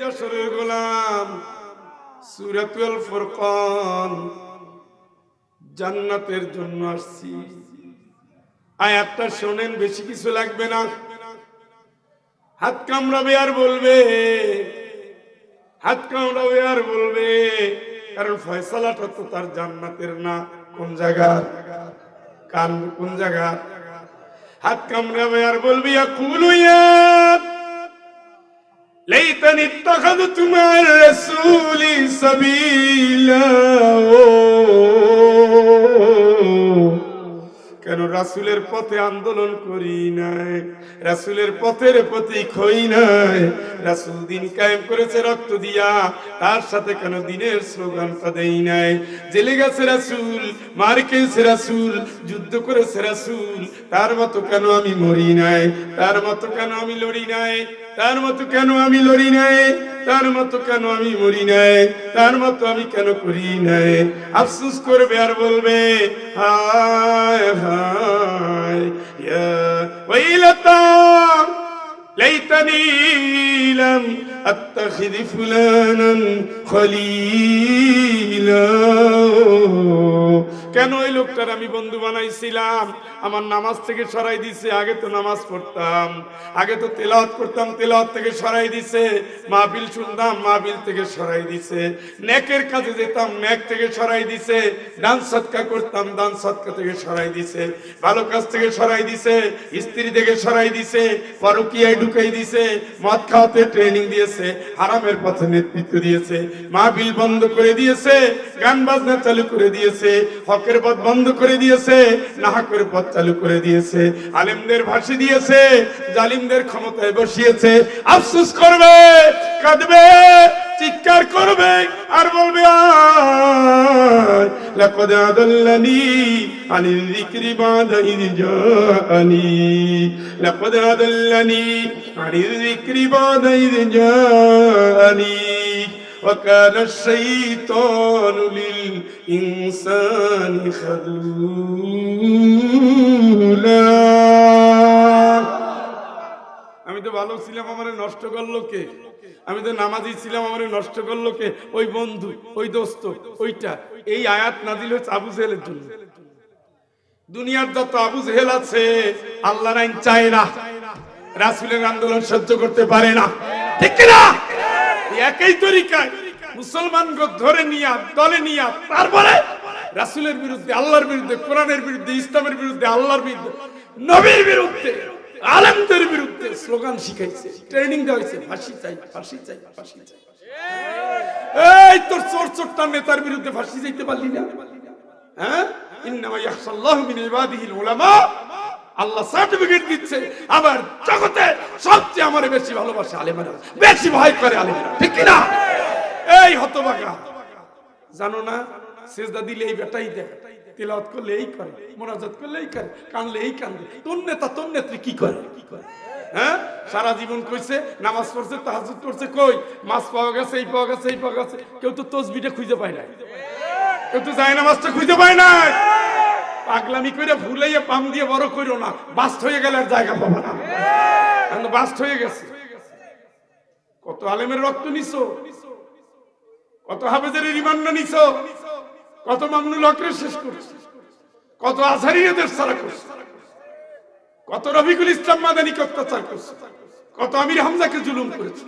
যশোরের গোলাম, সুরাতুল ফুরকান। জান্নাতের জন্য আসছি। আয়াতটা শোনেন, বেশি কিছু লাগবে না। হাত কামড়াবে আর বলবে, হাত কামড়াবে আর বলবে, কারণ ফয়সালাটা তো তার জান্নাতের না। কোন জায়গার কান কোন জায়গা? হাত কামড়াবে আর বলবি, ইয়াকুলু ليتني اتخذت مع الرسول سبيلا. রাসুলের পথে আন্দোলন করি নাই, রাসুলের পথের প্রতি খই নাই। রাসুল দিন কায়েম করেছে রক্ত দিয়া, তার সাথে কেন দিনের স্লোগানটা দেই নাই। জেলে গেছে রাসুল, মার খেয়েছে রাসুল, যুদ্ধ করেছে রাসুল, তার মতো কেন আমি মরি নাই? তার মতো কেন আমি লড়ি নাই? তার মতো কেন আমি লড়ি নাই? তার মতো কেন আমি মরি নাই? তার মতো আমি কেন করি নাই? আফসুস করবে আর বলবে, হায় হায়। يا ويلتى ليتني لم أتخذ فلانا খলিলা। কেন ওই লোকটার আমি বন্ধু বানাইছিলাম? আমার নামাজ থেকে সরাই দিছে, আগে তো নামাজ পড়তাম, আগে তো তেলাওয়াত করতাম, তেলাওয়াত থেকে সরাই দিছে, মাহফিল শুনতাম, মাহফিল থেকে সরাই দিছে, নেকের কাজে যেতাম, নেক থেকে সরাই দিছে, দান সৎকা করতাম, দান সৎকা থেকে সরাই দিছে, ভালো কাজ থেকে সরাই দিছে, স্ত্রী থেকে সরাই দিছে, পরকিয়ায় ঢুকাই দিছে, মদ খাওয়াতে ট্রেনিং দিয়েছে, হারামের পথে নেতৃত্ব দিয়েছে মাহফিল বন্ধ করে দিয়েছে, গান বাজনা চালু করে দিয়েছে, হকের পথ বন্ধ করে দিয়েছে, নাহকের পথ চালু করে দিয়েছে, আলেমদের ভাসি দিয়েছে, জালিমদের ক্ষমতায় বসিয়েছে। আফসোস করবে, কাঁদবে, চিৎকার করবে, আর বলবে লাকাদ وكان الشيطان للإنسان خذولا আমি তো ভালো ছিলাম আমারে নষ্ট করলো কে আমি তো নামাজি ছিলাম আমারে নষ্ট করলো কে ওই বন্ধু ওই দোস্ত ওইটা এই আয়াত নাজিল হচ্ছে আবু জেহেলের জন্য দুনিয়ার যত আবু জেহেল আছে আল্লাহ আইন চায় না রাসুলের আন্দোলন সহ্য করতে পারে না ঠিক না এই একই তরিকায় মুসলমান ধরে নিয়া, দলে নিয়া, তারপরে রাসুলের বিরুদ্ধে, আল্লাহর বিরুদ্ধে, কোরআনের বিরুদ্ধে, ইসলামের বিরুদ্ধে, আল্লাহর বিরুদ্ধে, নবীর বিরুদ্ধে, আলেমদের বিরুদ্ধে স্লোগান শিখাইছে ট্রেনিং দেওয়া হয়েছে ফাঁসি চাই ফাঁসি চাই ফাঁসি চাই। এই, তোর চোর চোরটার নেতার বিরুদ্ধে ফাঁসি যাইতে পারলি না? হ্যাঁ? ইন্নামা ইয়াখশাল্লাহু মিন ইবাদিহিল উলামা। আল্লাহ সার্টিফিকেট দিচ্ছে। আবার জগতে সবচেয়ে আমার বেশি ভালোবাসে আলেমেরা। বেশি ভয় করে আলেমেরা। ঠিক কি না এই হতভাগা। জানো না, সেজদা দিলে এই বেটাই দেয়। তিলাওয়াত করলে এই করে, মোনাজাত করলে এই করে, কানলে এই কান্দে তোর নেতা, তোর নেত্রী কি করে? কি করে হ্যাঁ? সারা জীবন কইছে, নামাজ পড়ছে তাহাজুদ করছে, কই? মাছ পাওয়া গেছে, এই পাওয়া গেছে, এই পাওয়া গেছে। কেউ তো তসবিটা খুঁজে পায় নাই। কেউ তো যায় নামাজটা খুঁজে পায় নাই। পাগলামি করে ভুলাইয়া পাম দিয়ে বড় কইরো না। বাস্ট হয়ে গেলে জায়গা পাবো না। এখন তো বাস্ট হয়ে গেছে। কত আলেমের রক্ত নিছো? কত হাফেজের রিমান্ড নিছো? কত মামনুল হকরে শেষ করছে? কত আজহারিয়াদের সারা করছে? কত রফিকুল ইসলাম মাদানিকে অত্যাচার করছে? কত আমির হামজাকে জুলুম করেছে?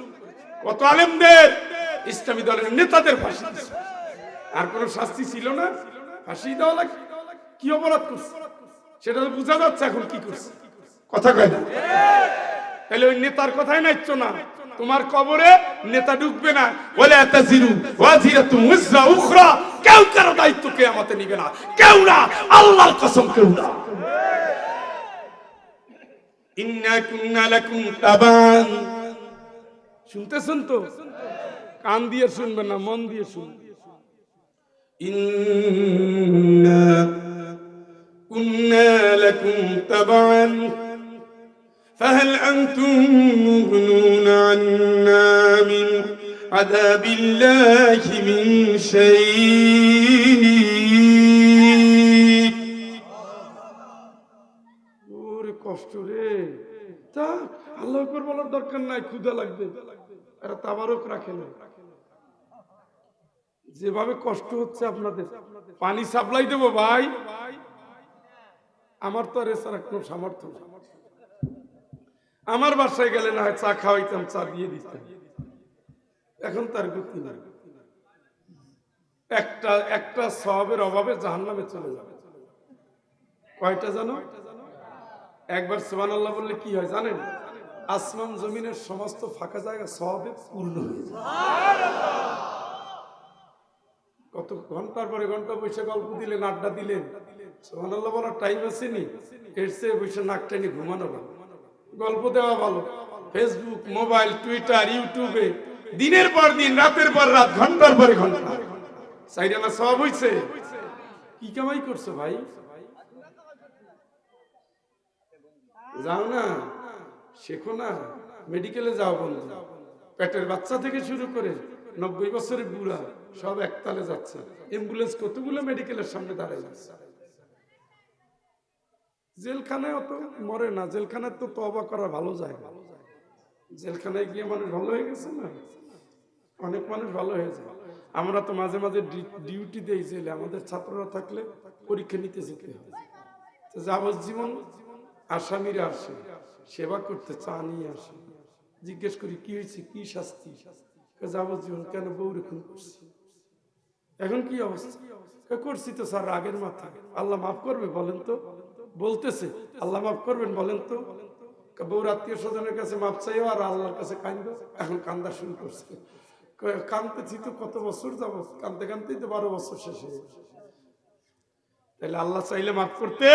কত আলেমদের ইসলামী দলের নেতাদের ফাঁসি আর কোন শাস্তি ছিল না? ফাঁসি দেওয়া লাগে কি অপরাধ করছে? সেটা তো বোঝা যাচ্ছে এখন কি করছে। কথা কয় না। তাহলে ওই নেতার কথাই নাইচ্ছ না। তোমার কবরে নেতা ঢুকবে না। বলে কেউ কারও দায়িত্ব কে আমাতে নিবে না। কেউ না। আল্লাহর কসম কেউ না। ইন্না কুন্না লাকুম তাবান। শুনতেছেন তো? কান দিয়ে শুনবেন না মন দিয়ে শুনবেন। ইন্না কুন্না লাকুম তাবান فهل أنتم مغنون عنا من عذاب الله من شيء ওরে কষ্ট রে তা আল্লাহ আকবার বলার দরকার নাই ক্ষুধা লাগবে এরা তাবারক রাখে না যেভাবে কষ্ট হচ্ছে আপনাদের পানি সাপ্লাই দেবো ভাই আমার তো আর এছাড়া কোনো সামর্থ্য আমার বাসায় গেলে না হয় চা খাওয়াইতাম, চা দিয়ে দিতাম। এখন তার গতি নাই। একটা একটা সবের অভাবে জাহান নামে চলে যাবে। কয়টা জানো? একবার সুবান আল্লাহ বললে কি হয় জানেন? আসমান জমিনের সমস্ত ফাঁকা জায়গা সবে পূর্ণ হয়ে যায়। কত ঘণ্টার পরে ঘণ্টা বসে গল্প দিলেন, আড্ডা দিলেন। টাইম বসে নাক ঘুমানো ভালো। গল্প দেওয়া ভালো। ফেসবুক মোবাইল টুইটার ইউটিউবে দিনের পর দিন, রাতের পর রাত, ঘণ্টার পরে ঘণ্টা। সব হইছে। কি কামাই করছ ভাই? যাও না। শেখো না। মেডিকেলে যাও বন্ধু। পেটের বাচ্চা থেকে শুরু করে নব্বই বছরের বুড়া সব একতালে যাচ্ছে। অ্যাম্বুলেন্স কতগুলো মেডিকেলের সামনে দাঁড়ায় যাচ্ছে জেলখানায় অত মরে না, জেলখানায় তো তবা করা ভালো যায়। জেলখানায় গিয়ে মানুষ ভালো হয়ে গেছে না? অনেক মানুষ ভালো হয়ে যায়। আমরা তো মাঝে মাঝে ডিউটি দেই জেলে, আমাদের ছাত্ররা থাকলে পরীক্ষা নিতে যেতে হয়। যাবজ্জীবন আসামিরা আসে, সেবা করতে চা নিয়ে আসে। জিজ্ঞেস করি, কি হয়েছে? কি শাস্তি? যাবজ্জীবন কেন বউরে খুন করছি? এখন কি অবস্থা? করছি তো স্যার আগের মাথায় আল্লাহ মাফ করবে, বলেন তো। বলতেছে আল্লাহ মাফ করবেন বলেন তো? বউর আত্মীয় স্বজনের কাছে মাপ চাইও আর আল্লাহর কাছে কান্দ এখন কান্দা শুরু করছে। কয়, কান্দতেছি তো কত বছর যাব কান্দতে কান্দতেই তো বারো বছর শেষ হয়ে। তাহলে আল্লাহ চাইলে মাফ করতে।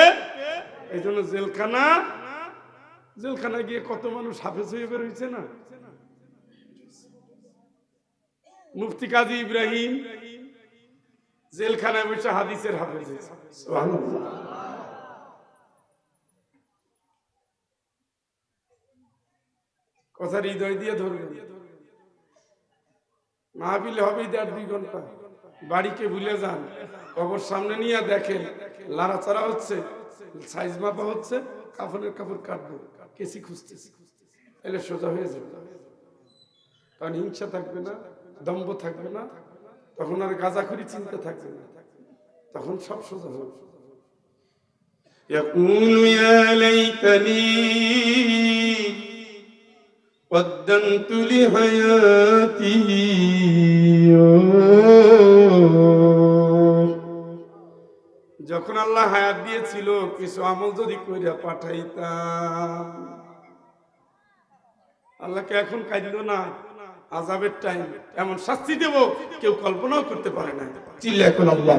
এই জন্য জেলখানা জেলখানা গিয়ে কত মানুষ হাফেজ হয়ে বেরোইছে না? মুফতি কাজী ইব্রাহিম জেলখানায় বসে হাদিসের হাফেজ হয়েছে। কথা হৃদয় দিয়ে ধরবেন মাহবিল হবে দেড় দুই ঘন্টা বাড়িকে ভুলে যান কবর সামনে নিয়ে দেখেন লাড়াচাড়া হচ্ছে সাইজ মাপা হচ্ছে কাফনের কাপড় কাটবো কেসি খুঁজতেছি তাহলে সোজা হয়ে যাবে কারণ হিংসা থাকবে না দম্ভ থাকবে না তখন আর গাঁজাখুরি চিন্তা থাকবে না তখন সব সোজা হবে يقول يا ليتني قدمت لحياتي যখন আল্লাহ হায়াত দিয়েছিল কিছু আমল যদি কইরা পাঠাইতাম আল্লাহকে এখন কাঁদিল না আজাবের টাইম এমন শাস্তি দেব কেউ কল্পনাও করতে পারে না চিল্লা এখন আল্লাহ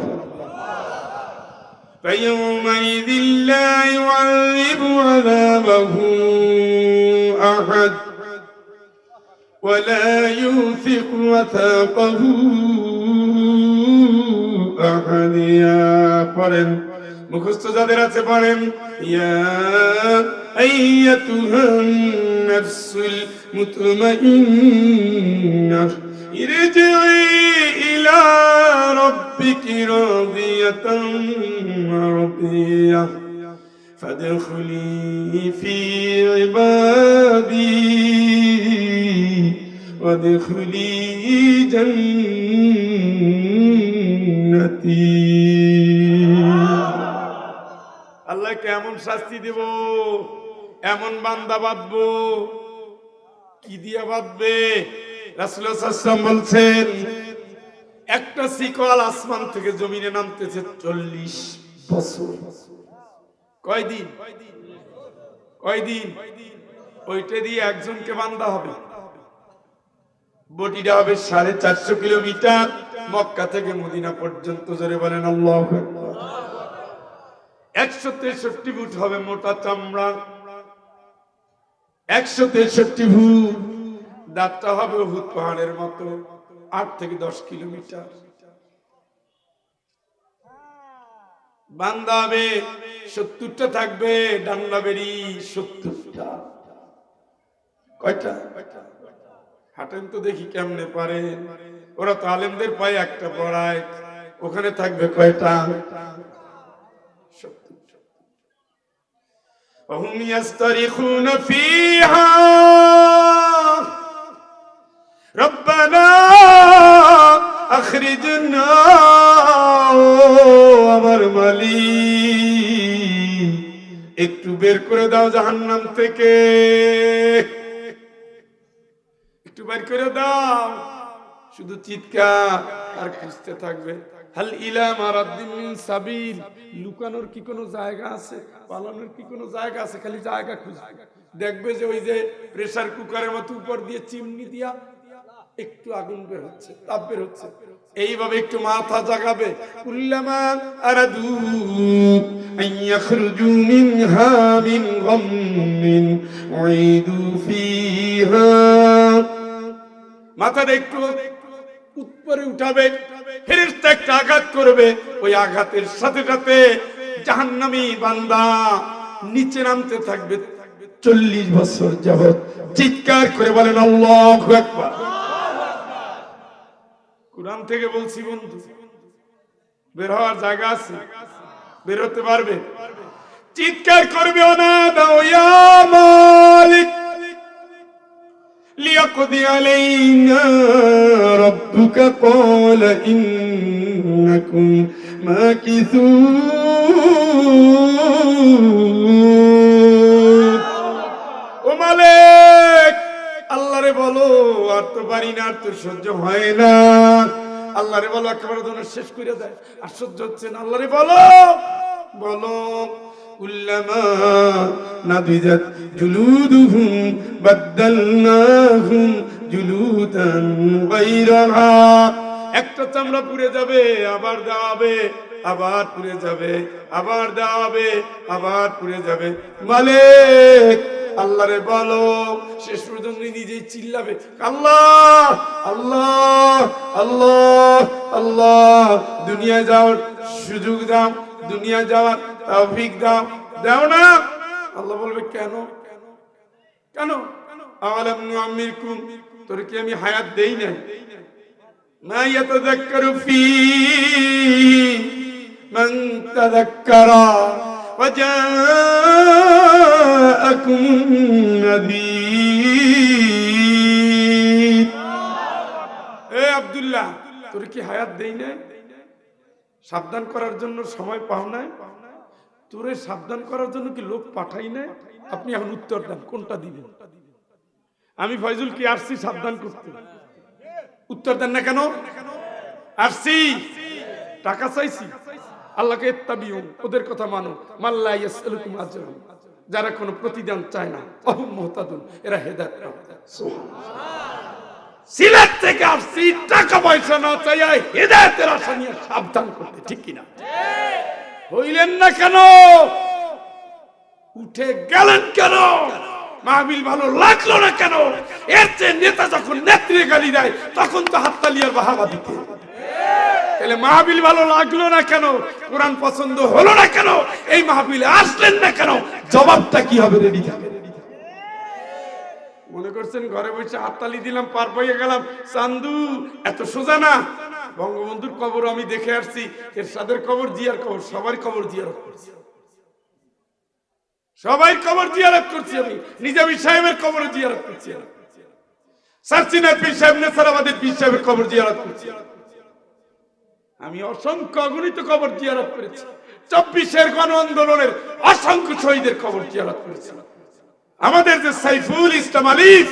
فيومئذ لا يعذب عذابه ولا يوثق وثاقه أحد يا قرن মুখস্থ যাদের আছে পারেন يا أيتها النفس المطمئنة ارجعي إلى ربك راضية مرضية فادخلي في عبادي وادخلي جنتي আল্লাহ কেমন শাস্তি দেব এমন বান্দা বাঁধবো কি দিয়া বাঁধবে রাসুলাম বলছেন একটা শিকল আসমান থেকে জমিনে নামতেছে চল্লিশ বছর কয়দিন কয়দিন ওইটা দিয়ে একজনকে বান্দা হবে বটিটা হবে সাড়ে চারশো কিলোমিটার। মক্কা থেকে মদিনা পর্যন্ত, জোরে বলেন আল্লাহ একশো তেষট্টি ফুট হবে মোটা চামড়া। একশো তেষট্টি ফুট দাঁতটা হবে হুদ পাহাড়ের মতো, আট থেকে দশ কিলোমিটার। বান্দা হবে সত্তরটা থাকবে ডান্না বেরি সত্তরটা। কয়টা? খাটেন তো দেখি কেমনে পারে। ওরা তো আলেমদের পায়ে একটা পড়ায়, ওখানে থাকবে কয়টা? وهم يسترخون একটু বের করে দাও জাহান্নাম থেকে। বের করে দাও শুধু চিৎকার আর খুঁজতে থাকবে হাল ইলা মারাদ্দিন মিন সাবিল লুকানোর কি কোনো জায়গা আছে পালানোর কি কোনো জায়গা আছে খালি জায়গা খুঁজবে দেখবে যে ওই যে প্রেসার কুকারের মতো উপর দিয়ে চিমনি দিয়া একটু আগুন বের হচ্ছে তাপ বের হচ্ছে এইভাবে একটু মাথা জাগাবে كلما أردوا أن يخرجوا منها من غم أعيدوا فيها মাথাটা একটু উপরে উঠাবে, ফেরেশতা একটা আঘাত করবে, ওই আঘাতের সাথে সাথে জাহান্নামী বান্দা নিচে নামতে থাকবে চল্লিশ বছর যাবৎ। চিৎকার করে বলেন, আল্লাহ একবার কোরআন থেকে বলছি বন্ধু, বের হওয়ার জায়গা আছে, বের হতে পারবে? চিৎকার করবে অনাদা ইয়া মালিক। ليقضي علينا ربك قال إنكم ماكثون ও মালিক আল্লাহরে বলো আর তো পারি না আর তো সহ্য হয় না আল্লাহরে বলো একেবারে তোমার শেষ করে দেয় আর সহ্য হচ্ছে না আল্লাহরে বলো বলো كلما نضجت جلودهم بدلناهم جلودا غيرها একটা চামড়া পুড়ে যাবে আবার দেওয়াবে আবার পুড়ে যাবে আবার দেওয়াবে আবার পুড়ে যাবে মালিক আল্লাহরে বলো শেষ পর্যন্ত নিজেই চিল্লাবে আল্লাহ আল্লাহ আল্লাহ আল্লাহ দুনিয়া যাওয়ার সুযোগ দাও দুনিয়া যাওয়ার তৌফিক দাও। দাও না। আল্লাহ বলবে, কেন? কেন? আলাম নুআমিরকুম তোর কি আমি হায়াত দেই না মা ইয়াতাযাক্কারু ফি মান তাযাক্কারা ওয়া জাআকুম নাদীর। এ আব্দুল্লাহ, তোর কি হায়াত দেই না সাবধান করার জন্য সময় পাও নাই। তোরে সাবধান করার জন্য কি লোক পাঠাই নাই? আপনি এখন উত্তর দেন, কোনটা দিবেন? আমি ফয়জুল কি আসছি সাবধান করতে? উত্তর দেন না কেন? আসছি টাকা চাইছি। আল্লাহকে ওদের কথা মানো। মাল্লা যারা কোনো প্রতিদান চায় না, অহুম মুহতাদুন, এরা হেদায়েত সিলেট থেকে আসছি টাকা পয়সা না চাইয়া হেদায়েতের আশা নিয়ে সাবধান করতে, ঠিক কিনা? হইলেন না কেন? উঠে গেলেন কেন? মাহবিল ভালো লাগল না কেন? এর চেয়ে নেতা যখন নেত্রী গালি দেয়, তখন তো হাততালি আর বাহাবা দিতে তাহলে মাহবিল ভালো লাগল না কেন? কোরআন পছন্দ হলো না কেন? এই মাহবিলে আসলেন না কেন? জবাবটা কি হবে রেডি থাকে মনে করছেন ঘরে বসে হাততালি দিলাম, পার পাইয়ে গেলাম। চান্দু, এত সোজা না? বঙ্গবন্ধুর কবর আমি দেখে আসছি। এরশাদের কবর, জিয়ার কবর সবার কবর করছি। সবাই কবর জিয়ারত করছি আমি। নিজামি সাহেবের কবর জিয়ারত করছি সাহেবের কবর জিয়ারত করছি আমি অসংখ্য অগণিত কবর জিয়ারত করেছি। চব্বিশের গণ আন্দোলনের অসংখ্য শহীদের কবর জিয়ারত করেছি। আমাদের যে সাইফুল ইসলাম আলিফ,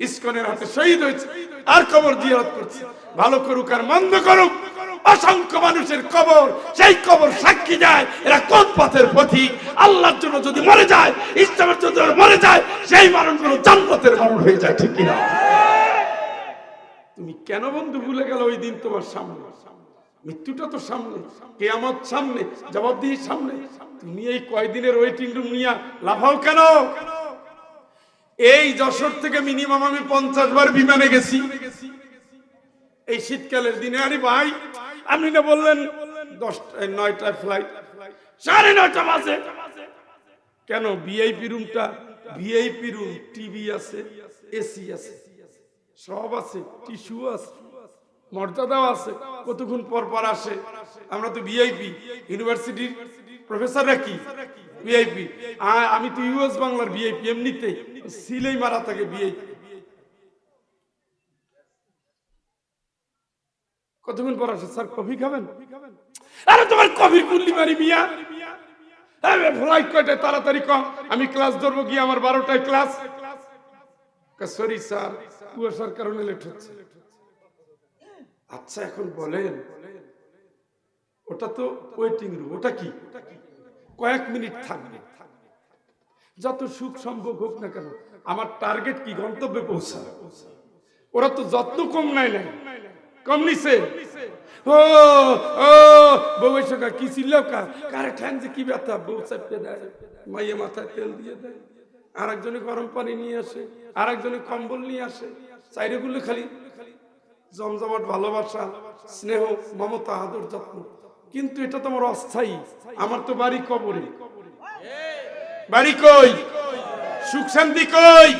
ইসকনের হাতে শহীদ হয়েছে, আর কবর জিয়ারত করছি। ভালো করুক আর মন্দ করুক, অসংখ্য মানুষের কবর, সেই কবর সাক্ষী যায় এরা কোন পথের পথিক আল্লাহর জন্য যদি মরে যায়, ইসলামের জন্য মরে যায়, সেই মানুষগুলো জান্নাতের মানুষ হয়ে যায়, ঠিক কিনা? তুমি কেন বন্ধু ভুলে গেল ওই দিন তোমার সামনে? মৃত্যুটা তো সামনে, কেয়ামত সামনে জবাব দিয়ে সামনে। তুমি এই কয়দিনের ওয়েটিং রুম নিয়ে লাফাও কেন? এই যশোর থেকে মিনিমাম আমি পঞ্চাশ বার বিমানে গেছি। এই শীতকালের দিনে আরে ভাই, আপনি না বললেন দশটা নয়টায় ফ্লাইট সাড়ে নয়টা বাজে। কেন? ভিআইপি রুমটা ভিআইপি রুম টিভি আছে এসি আছে, সব আছে টিস্যু আছে। মর্যাদাও আছে কতক্ষণ পর পর আসে। আমরা তো ভিআইপি ইউনিভার্সিটির প্রফেসররা কি? ভিআইপি আমি তো ইউএস বাংলার ভিআইপি এমনিতে সিলেই মারা থাকে ভিআইপি কতক্ষণ পর আসে? স্যার, কফি খাবেন? আরে, তোমার কফির কুল্লি মারি মিয়া ফ্লাইট কয়টায়? তাড়াতাড়ি কম। আমি ক্লাস ধরবো গিয়ে, আমার বারোটায় ক্লাস। Sorry sir. কুয়াশার কারণে লেট হচ্ছে। আচ্ছা এখন বলেন। ওটা তো ওয়েটিং রুম ওটা কি? কয়েক মিনিট থাকবে। যত সুখ সম্ভব হোক না কেন, আমার টার্গেট কি? গন্তব্যে পৌঁছা ওরা তো যত্ন কম নাই নাই। কম নিছে। ও ও, বউ এসে কি ছিল কা? কারে ঠ্যান যে কি ব্যথা? বউ চাপতে দেয়, মাইয়ে মাথায় তেল দিয়ে দেয়। আর একজনে গরম পানি নিয়ে আসে আর একজনে কম্বল নিয়ে আসে। চাইরে গুলো খালি জমজমাট ভালোবাসা, স্নেহ, মমতা, আদর, যত্ন। কিন্তু এটা তো আমার অস্থায়ী। আমার তো বাড়ি কবরে। বাড়ি কই? সুখ শান্তি কই?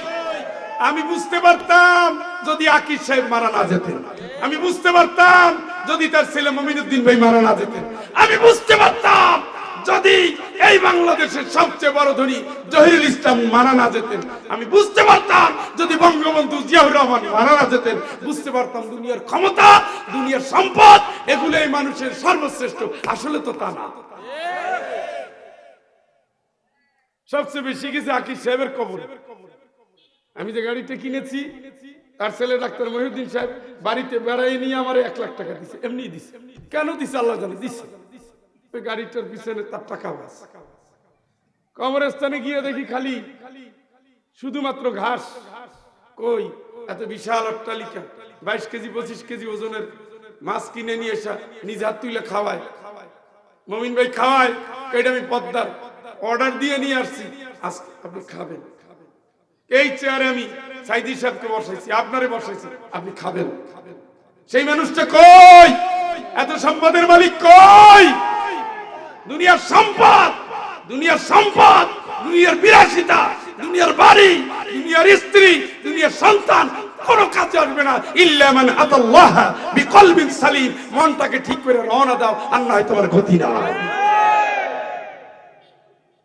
আমি বুঝতে পারতাম যদি আকিব সাহেব মারা না যেতেন। আমি বুঝতে পারতাম যদি তার ছেলে মমিনুদ্দিন ভাই মারা না যেতেন। আমি বুঝতে পারতাম যদি এই বাংলাদেশের সবচেয়ে বড় ধনী জহিরুল ইসলাম মারা না যেতেন, আমি বুঝতে পারতাম যদি বঙ্গবন্ধু জিয়াউর রহমান মারা না যেতেন, বুঝতে পারতাম দুনিয়ার ক্ষমতা, দুনিয়ার সম্পদ এগুলো এই মানুষের সর্বশ্রেষ্ঠ। আসলে তো তা না। সবচেয়ে বেশি গেছে আকিব সাহেবের কবর। আমি যে গাড়িটা কিনেছি, তার ছেলে ডাক্তার মহিউদ্দিন সাহেব বাড়িতে বেড়াই নিয়ে আমার এক লাখ টাকা দিছে। এমনি দিছে। কেন দিছে? আল্লাহ জানে, দিছে। ওই গাড়িটার পিছনে তার টাকা বাস। কবরস্থানে গিয়ে দেখি খালি, শুধুমাত্র ঘাস। কই? এত বিশাল অট্টালিকা। বাইশ কেজি, পঁচিশ কেজি ওজনের মাছ কিনে নিয়ে এসা নিজ হাত তুলে খাওয়ায়। মমিন ভাই খাওয়ায় এটা আমি পদ্মার অর্ডার দিয়ে নিয়ে আসছি। আজকে আপনি খাবেন। এই চেয়ারে আমি সাইদি সাহেবকে বসাইছি, আপনারে বসাইছি, আপনি খাবেন। সেই মানুষটা কই? এত সম্পদের মালিক কই? দুনিয়ার সম্পদ দুনিয়ার সম্পদ, দুনিয়ার বিলাসিতা, দুনিয়ার বাড়ি, দুনিয়ার স্ত্রী, দুনিয়ার সন্তান, কোনো কাজে আসবে না। ইল্লা মান আতাল্লাহ বিকলবিন সালিম। মনটাকে ঠিক করে রওনা দাও, আর নয় তোমার গতি না।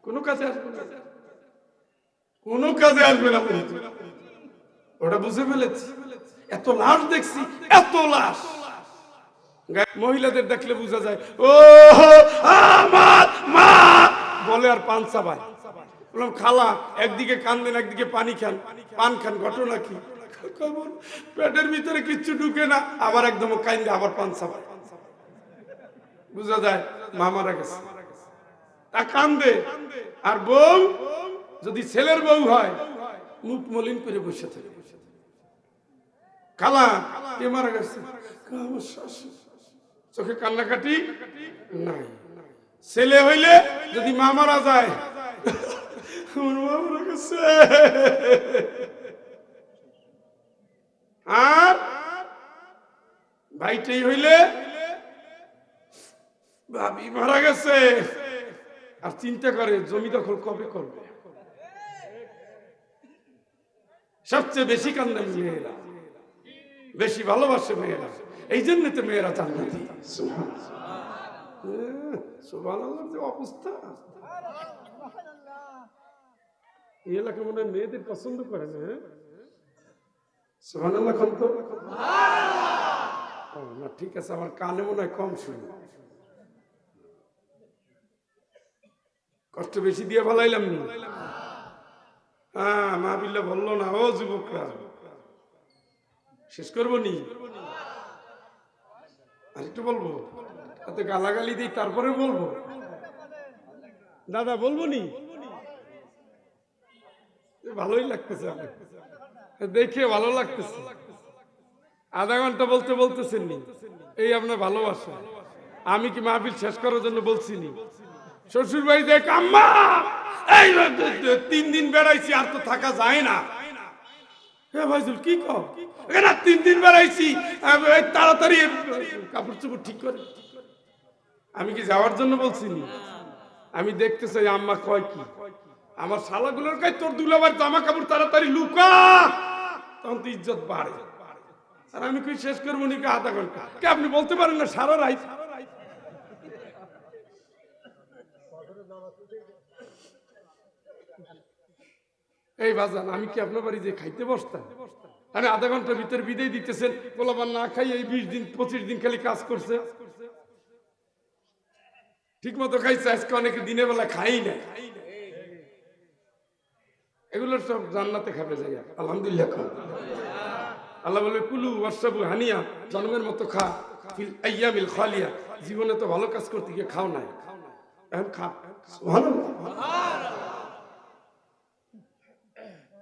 কোনো কাজে আসবে কোনো কাজে আসবে না। ওটা বুঝে ফেলেছি। এত লাশ দেখছি, এত লাশ। মহিলাদের দেখলে বোঝা যায় ও আমার মা! বলে আর পান চাবায় বললাম, খালা, একদিকে কান্দেন, একদিকে পানি খান। পান খান, ঘটনা কি? পেটের ভিতরে কিচ্ছু ঢুকে না, আবার একদম কান্দে আবার পান চাবায় বুঝা যায়, মা মারা গেছে। তা কান্দে। আর বউ, যদি ছেলের বউ হয়, মুখ মলিন করে বসে থাকে। খালা, কে মারা গেছে? আমার শাশুড়ি। চোখে কান্নাকাটি নাই। ছেলে হইলে যদি মা মারা যায় আর ভাইটাই হইলে ভাবি মারা গেছে। আর চিন্তা করে জমি দখল কবে করবে? সবচেয়ে বেশি কান্দে মেয়েরা। বেশি ভালোবাসে মেয়েরা। এই জন্য তো মেয়েরা জান্নাতি সুবহানাল্লাহ, যে অবস্থা। মনে হয় মেয়েদের পছন্দ করে না হ্যাঁ? না, ঠিক আছে, আমার কানে মনে হয় কম শুনি। কষ্ট বেশি দিয়ে ভালাইলাম না? হ্যাঁ মাহবিল্লা বলল না, ও যুবকরা। শেষ করব নি? আর একটু বলব? এত গালাগালি দিই তারপরে বলব? দাদা, বলব নি? ভালোই লাগতেছে। দেখে ভালো লাগতেছে। আধা ঘণ্টা বলতে বলতেছেন নি। এই আপনার ভালোবাসা। আমি কি মাহফিল শেষ করার জন্য বলছি নি? শ্বশুর বাড়ি দেখ আম্মা তিন দিন বেড়াইছি, আর তো থাকা যায় না। কি আমি কি যাওয়ার জন্য বলছি? আমি দেখতে চাই আম্মা কয় কি? আমার শালাগুলোর কাছে তোর দুলাবার জামা কাপড় তাড়াতাড়ি লুকা, তখন তো ইজ্জত বাড়ে। আর আমি কই শেষ করব নি কি আধা ঘণ্টা? কে আপনি বলতে পারেন না, সারা রাইত এই বাজান, আমি কি আপনার বাড়ি যে খাইতে বসতাম? আরে আধা ঘণ্টার ভিতরে বিদায় দিতেছেন পোলাবার না খাই, এই বিশ দিন, পঁচিশ দিন খালি কাজ করছে। ঠিক মতো খাইছে, আজকে অনেকে দিনের বেলা খাই না এগুলো সব জান্নাতে খাবে যাই আলহামদুলিল্লাহ আল্লাহ বলবে কুলু ওয়াসাবু হানিয়া, জন্মের মতো খা, ফিল আইয়ামিল খালিয়া। জীবনে তো ভালো কাজ করতে গিয়ে খাও নাই। এখন খা। সুবহানাল্লাহ।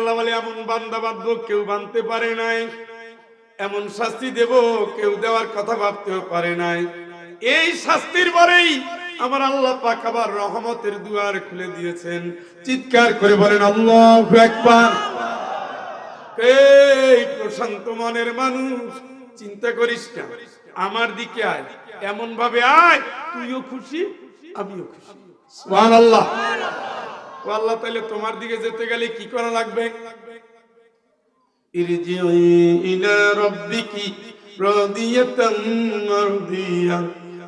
আল্লাহ বলে, এমন বান্দা বাঁধবো, কেউ বানতে পারে নাই। এমন শাস্তি দেব, কেউ দেওয়ার কথা ভাবতেও পারে নাই। এই শাস্তির পরেই আমার আল্লাহ পাক আবার রহমতের দুয়ার খুলে দিয়েছেন। চিৎকার করে বলেন, আল্লাহু আকবার। এই প্রশান্ত মনের মানুষ, চিন্তা করিস না। আমার দিকে আয়। এমন ভাবে আয়, তুইও খুশি, আমিও খুশি। সুবহানাল্লাহ। ও আল্লাহ তাহলে তোমার দিকে যেতে গেলে কি করা লাগবে?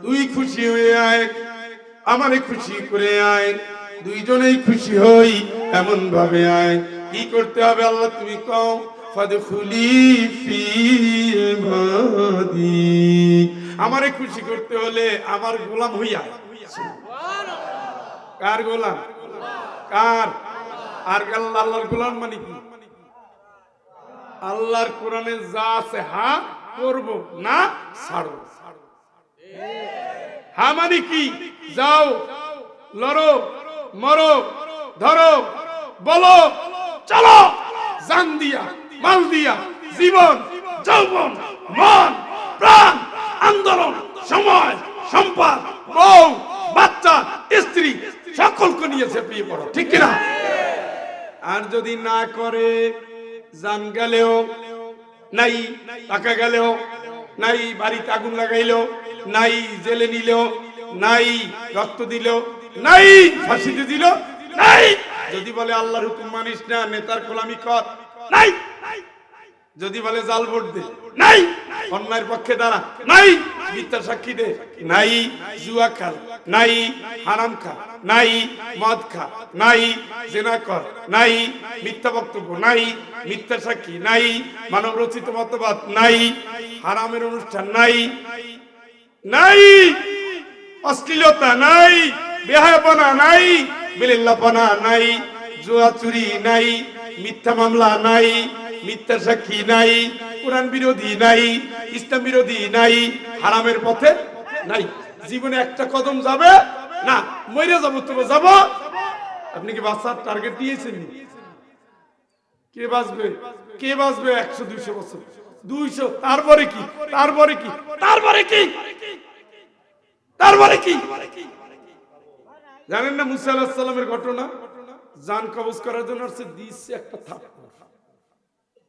তুই খুশি হয়ে আয় আমারে খুশি করে আয় দুইজনেই খুশি হই এমন ভাবে আয়। কি করতে হবে আল্লাহ তুমি কও ফাদখুলি ফি ইবাদি। আমারে খুশি করতে হলে আমার গোলাম হইয়া কার গোলাম? কার আর আল্লাহ আল্লাহর গোলাম মানে কি? আল্লাহর কোরআনে যা আছে, হা করব না ছাড়ব। হা মানে কি? যাও, লড়ো, মরো, ধরো, বলো, চলো, জান দিয়া, মাল দিয়া, জীবন, যৌবন, মন, প্রাণ, আন্দোলন, সময়, সম্পদ, বউ, বাচ্চা, স্ত্রী সকলকে নিয়ে ঝেপিয়ে পড়ো ঠিক কিনা? আর যদি না করে, জান গেলেও, নাই টাকা গেলেও, নাই বাড়িতে আগুন লাগাইলো নাই জেলে নিলেও, নাই রক্ত দিল নাই ফাঁসিতে দিল, নাই। যদি বলে আল্লাহর হুকুম মানিস না, নেতার গোলামি কর, নাই। যদি বলে জাল ভোট দে। নাই। অন্যায়ের পক্ষে দাঁড়া। নাই। মিথ্যা সাক্ষী দে। নাই জুয়া খাল। নাই হারাম খা। নাই মদ খা। নাই জেনা কর। নাই মিথ্যা বক্তব্য। নাই মিথ্যা সাক্ষী। নাই মানব রচিত মতবাদ। নাই হারামের অনুষ্ঠান। নাই নাই অশ্লীলতা। নাই বেহায়াপনা। নাই বেলিল্লাপনা। নাই জুয়া চুরি। নাই মিথ্যা মামলা। নাই মিথ্যা সাক্ষী নাই, কোরআন বিরোধী নাই, ইসলাম বিরোধী নাই, হারামের পথে নাই। জীবনে একটা কদম যাবে? না, মরে যাব, তবে যাব। আপনি কি বাচ্চার টার্গেট দিয়েছেন? কে বাঁচবে? কে বাঁচবে একশো, দুইশো বছর? দুইশো, তারপরে কি? তারপরে কি? তারপরে কি? তারপরে কি? জানেন না মুসা আলাহিস সালামের ঘটনা? জান কবজ করার জন্য দিচ্ছে একটা থাপ্পড়।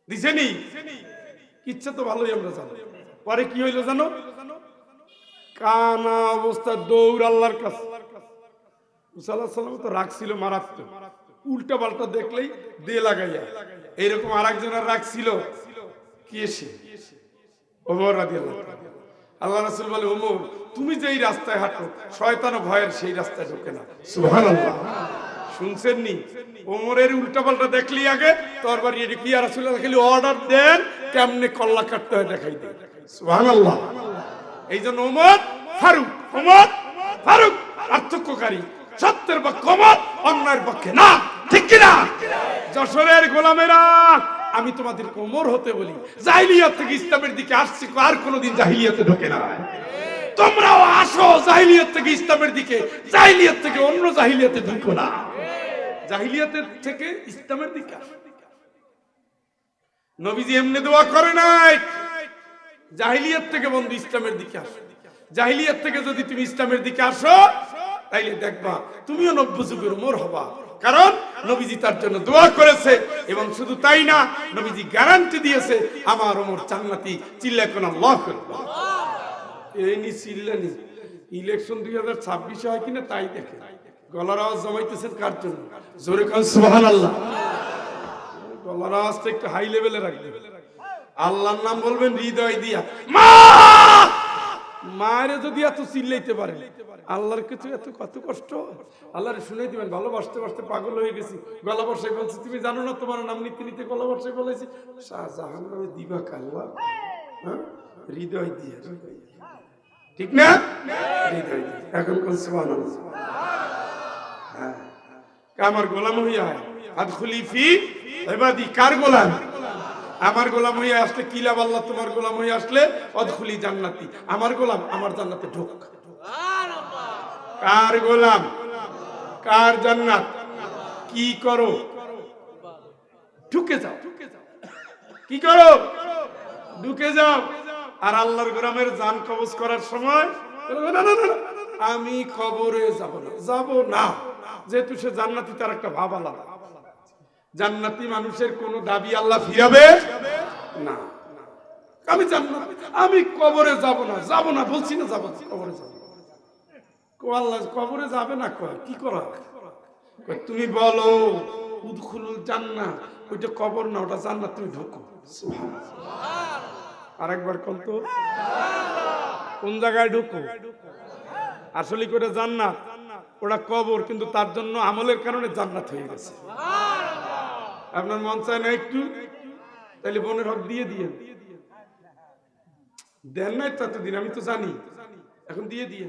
দিছেনি? ইচ্ছা তো ভালোই আমরা জানি। পরে কি হইল জানো? কানা অবস্থা দৌড় আল্লাহর কাছে। উল্টা পাল্টা দেখলেই লাগাইয়া। এইরকম আর একজনের। আল্লাহ রাসূল বলে, ওমর, তুমি যেই রাস্তায় হাঁটো শয়তান ভয়ের সেই রাস্তায় ঢোকে না। সুবহানাল্লাহ। শুনছেন নি? ওমরের উল্টা পাল্টা দেখলি আগে? তোর বাড়ি কি আর খালি অর্ডার দেন, কেমনে কল্লা কাটতে হয় দেখাই দেন। এই জন্য ওমর, ফারুক ওমর, ফারুক, পার্থক্যকারী। সত্যের পক্ষে ওমর, অন্যায়ের পক্ষে না। ঠিক কি না যশোরের গোলামেরা, আমি তোমাদের কোমর হতে বলি। জাহিলিয়াত থেকে ইসলামের দিকে আসছি, আর কোনোদিন জাহিলিয়াতে ঢোকে না। তোমরাও আসো জাহিলিয়াত থেকে ইসলামের দিকে। জাহিলিয়াত থেকে অন্য জাহিলিয়াতে ঢুকো না। জাহিলিয়াতের থেকে ইসলামের দিকে নবীজি এমনি দোয়া করে নাই। জাহিলিয়াত থেকে বন্ধু ইসলামের দিকে আসো। জাহিলিয়াত থেকে যদি তুমি ইসলামের দিকে আসো, তাইলে দেখবা তুমিও নব্য যুগের উমর হবা। কারণ নবীজি তার জন্য দোয়া করেছে এবং শুধু তাই না, নবীজি গ্যারান্টি দিয়েছে, আমার ওমর জান্নাতি চিল্লা কোন আল্লাহ এই নি চিল্লানি। ইলেকশন দুই হাজার ছাব্বিশে হয় কিনা তাই দেখে। গলার আওয়াজ জমাইতেছেন কার জন্য? জোরে কান সুবহান আল্লাহ গলার আওয়াজটা একটু হাই লেভেলে রাখবে। আল্লাহর নাম বলবেন হৃদয় দিয়া। মা! মায়ের যদি এত চিল্লাইতে পারে আল্লাহর কিছু এত কত কষ্ট? আল্লাহরে শুনে দিবেন ভালোবাসতে বাসতে পাগল হয়ে গেছি। গলা বর্ষায় বলছি তুমি জানো না তোমার নাম নিতে নিতে গলা বর্ষায় বলেছি? শাহজাহান নামে দিবা কাল্লা হ্যাঁ? হৃদয় দিয়ে। ঠিক না? হৃদয় দিয়ে। এখন কোন সুবহানাল্লাহ? হ্যাঁ আমার গোলাম হইয়া আদখুলি ফি ইবাদি, কার গোলাম? আমার গোলাম হইয়া আসলে কি লাভ আল্লাহ তোমার গোলাম হইয়া আসলে? অদখুলি জান্নাতি। আমার গোলাম আমার জান্নাতে ঢোক। কার গোলাম? কার জান্নাত? কি করো? ঢুকে যাও। কি করো? ঢুকে যাও। আর আল্লাহর গোলামের জান কবজ করার সময় আমি কবরে যাব না যাব না। যেহেতু সে জান্নাতি, তার একটা ভাব আলাদা। জান্নাতি মানুষের কোনো দাবি আল্লাহ ফিরাবে? না। আমি জান্নাত আমি কবরে যাব না। যাব না, বলছি না যাব কবরে যাব আল্লাহ, কবরে যাবে না কয়? কি করা? তুমি বলো উদখুলুল জান্নাত। ওইটা কবর না, ওটা জান্নাত, তুমি ঢোকো। আরেকবার কোন তো। কোন জায়গায় ঢুকো? আসলে করে জান্নাত? ওটা কবর কিন্তু তার জন্য আমলের কারণে জান্নাত হয়ে গেছে। আপনার মন চায় না একটু? তাহলে বোনের হক দিয়ে দিয়ে দেন নাই তো এতদিন আমি তো জানি। এখন দিয়ে দিয়ে